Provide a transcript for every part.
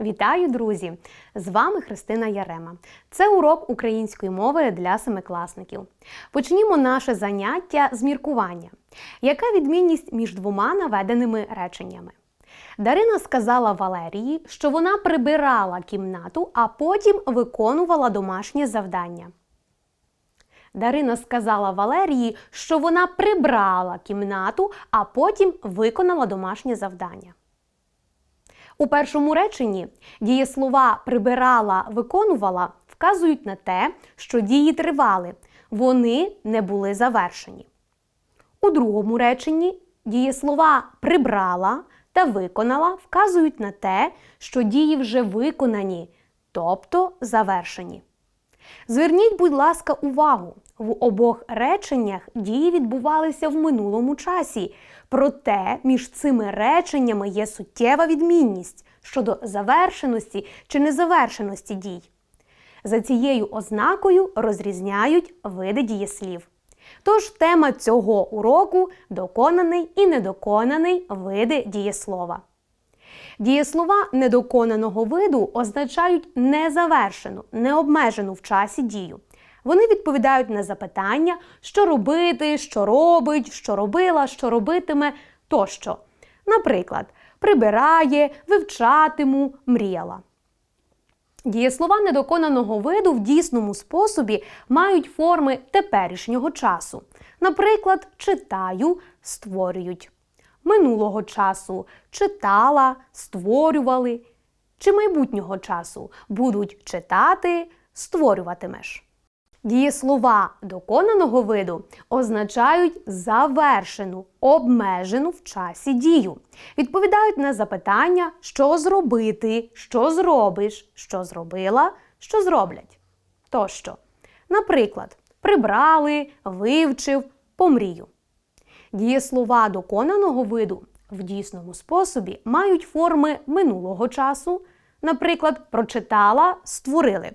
Вітаю, друзі! З вами Христина Ярема. Це урок української мови для семикласників. Почнімо наше заняття з міркування. Яка відмінність між двома наведеними реченнями? Дарина сказала Валерії, що вона прибирала кімнату, а потім виконувала домашнє завдання. Дарина сказала Валерії, що вона прибрала кімнату, а потім виконала домашнє завдання. У першому реченні дієслова прибирала, виконувала вказують на те, що дії тривали, вони не були завершені. У другому реченні дієслова прибрала та виконала вказують на те, що дії вже виконані, тобто завершені. Зверніть, будь ласка, увагу. В обох реченнях дії відбувалися в минулому часі, проте між цими реченнями є суттєва відмінність щодо завершеності чи незавершеності дій. За цією ознакою розрізняють види дієслів. Тож тема цього уроку доконаний і недоконаний види дієслова. Дієслова недоконаного виду означають незавершену, необмежену в часі дію. Вони відповідають на запитання, що робити, що робить, що робила, що робитиме тощо. Наприклад, прибирає, вивчатиму, мріяла. Дієслова недоконаного виду в дійсному способі мають форми теперішнього часу. Наприклад, читаю, створюють. Минулого часу читала, створювали. Чи майбутнього часу будуть читати, створюватимеш. Дієслова доконаного виду означають завершену, обмежену в часі дію. Відповідають на запитання, що зробити, що зробиш, що зробила, що зроблять. Тощо. Наприклад, прибрали, вивчив, помрію. Дієслова доконаного виду в дійсному способі мають форми минулого часу, наприклад, прочитала, створили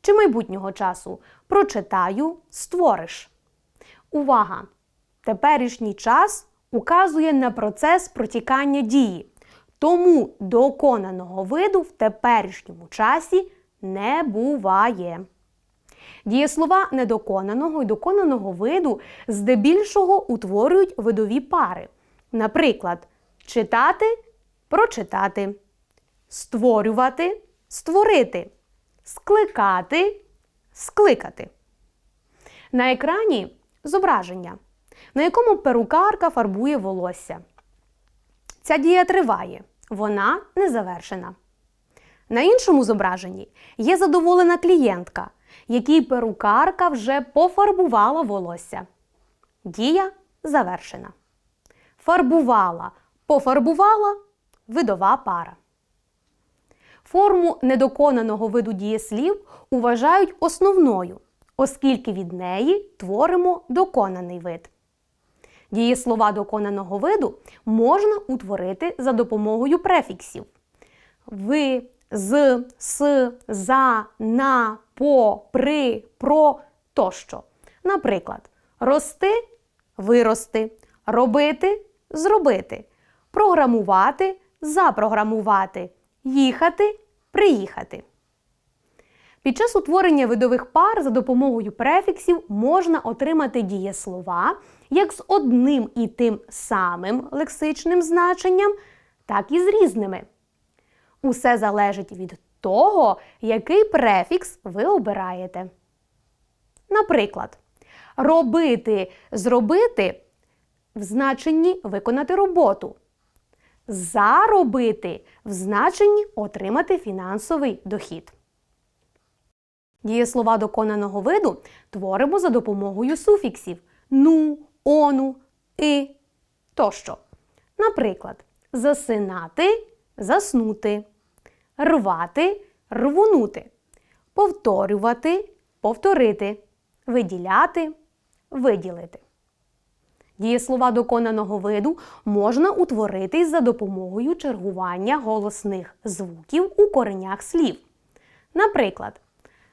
чи майбутнього часу прочитаю, створиш. Увага! Теперішній час указує на процес протікання дії, тому доконаного виду в теперішньому часі не буває. Дієслова недоконаного і доконаного виду здебільшого утворюють видові пари. Наприклад, читати прочитати, створювати створити скликати, скликати. На екрані зображення, на якому перукарка фарбує волосся. Ця дія триває, вона не завершена. На іншому зображенні є задоволена клієнтка, якій перукарка вже пофарбувала волосся. Дія завершена. Фарбувала, пофарбувала видова пара. Форму недоконаного виду дієслів вважають основною, оскільки від неї творимо доконаний вид. Дієслова доконаного виду можна утворити за допомогою префіксів ви, з, с, за, на, по, при, про тощо. Наприклад, рости вирости, робити зробити, програмувати запрограмувати їхати, приїхати. Під час утворення видових пар за допомогою префіксів можна отримати дієслова як з одним і тим самим лексичним значенням, так і з різними. Усе залежить від того, який префікс ви обираєте. Наприклад, робити зробити в значенні виконати роботу. Заробити в значенні отримати фінансовий дохід. Дієслова доконаного виду творимо за допомогою суфіксів ну, ону, и тощо. Наприклад, засинати заснути, рвати рвунути, повторювати повторити, виділяти виділити. Дієслова доконаного виду можна утворити за допомогою чергування голосних звуків у коренях слів. Наприклад,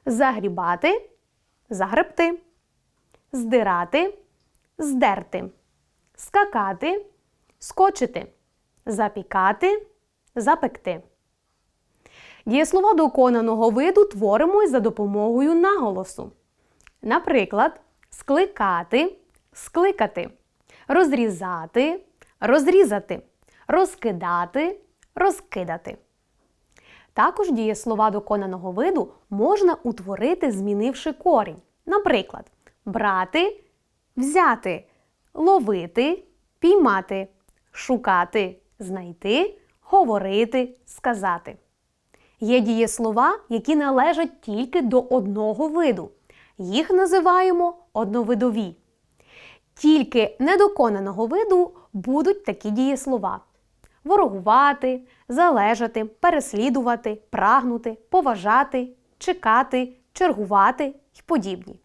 загрібати загребти, здирати здерти, скакати скочити, запікати запекти. Дієслова доконаного виду творимо за допомогою наголосу. Наприклад, скликати, скликати, розрізати, розрізати, розкидати, розкидати. Також дієслова доконаного виду можна утворити, змінивши корінь. Наприклад, брати, взяти, ловити, піймати, шукати, знайти, говорити, сказати. Є дієслова, які належать тільки до одного виду. Їх називаємо одновидові. Тільки недоконаного виду будуть такі дієслова: ворогувати, залежати, переслідувати, прагнути, поважати, чекати, чергувати й подібні.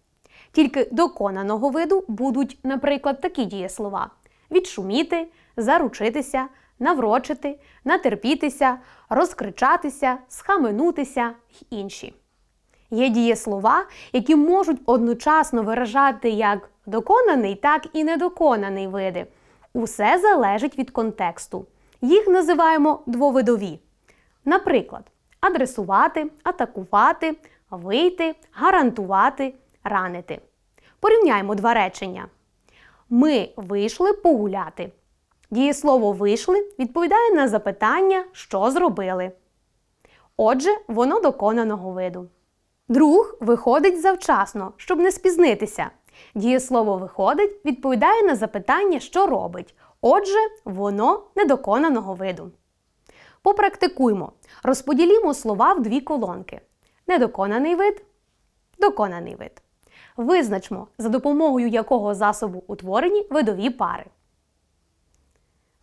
Тільки доконаного виду будуть, наприклад, такі дієслова: відшуміти, заручитися, наврочити, натерпітися, розкричатися, схаменутися й інші. Є дієслова, які можуть одночасно виражати як доконаний, так і недоконаний види. Усе залежить від контексту. Їх називаємо двовидові. Наприклад, адресувати, атакувати, вийти, гарантувати, ранити. Порівняємо два речення. Ми вийшли погуляти. Дієслово вийшли відповідає на запитання, що зробили. Отже, воно доконаного виду. Друг виходить завчасно, щоб не спізнитися. Дієслово виходить відповідає на запитання, що робить. Отже, воно недоконаного виду. Попрактикуймо. Розподілімо слова в дві колонки: недоконаний вид, доконаний вид. Визначмо, за допомогою якого засобу утворені видові пари.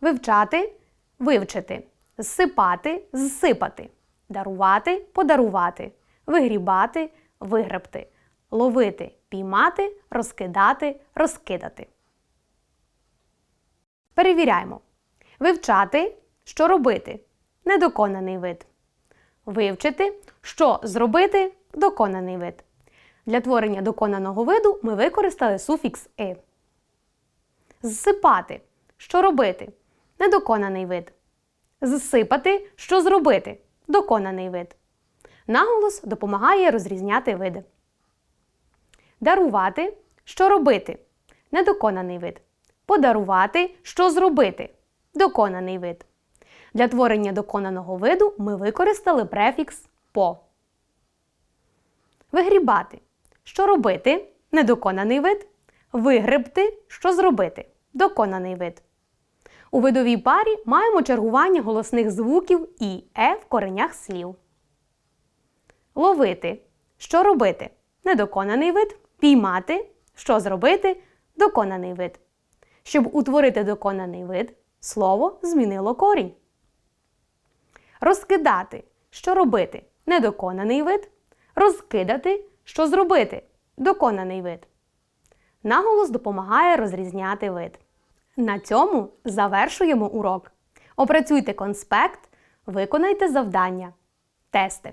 Вивчати вивчити, зсипати зсипати, дарувати подарувати, вигрібати вигребти, ловити піймати, розкидати розкидати. Перевіряємо. Вивчати, що робити недоконаний вид. Вивчити, що зробити доконаний вид. Для творення доконаного виду ми використали суфікс «и». Зсипати. Що робити? Недоконаний вид. Зсипати, що зробити? Доконаний вид. Наголос допомагає розрізняти види. Дарувати. Що робити? Недоконаний вид. Подарувати. Що зробити? Доконаний вид. Для творення доконаного виду ми використали префікс по. Вигрібати. Що робити? Недоконаний вид. Вигребти. Що зробити? Доконаний вид. У видовій парі маємо чергування голосних звуків і е в коренях слів. Ловити. Що робити? Недоконаний вид. Піймати. Що зробити? Доконаний вид. Щоб утворити доконаний вид, слово змінило корінь. Розкидати. Що робити? Недоконаний вид. Розкидати. Що зробити? Доконаний вид. Наголос допомагає розрізняти вид. На цьому завершуємо урок. Опрацюйте конспект, виконайте завдання. Тести.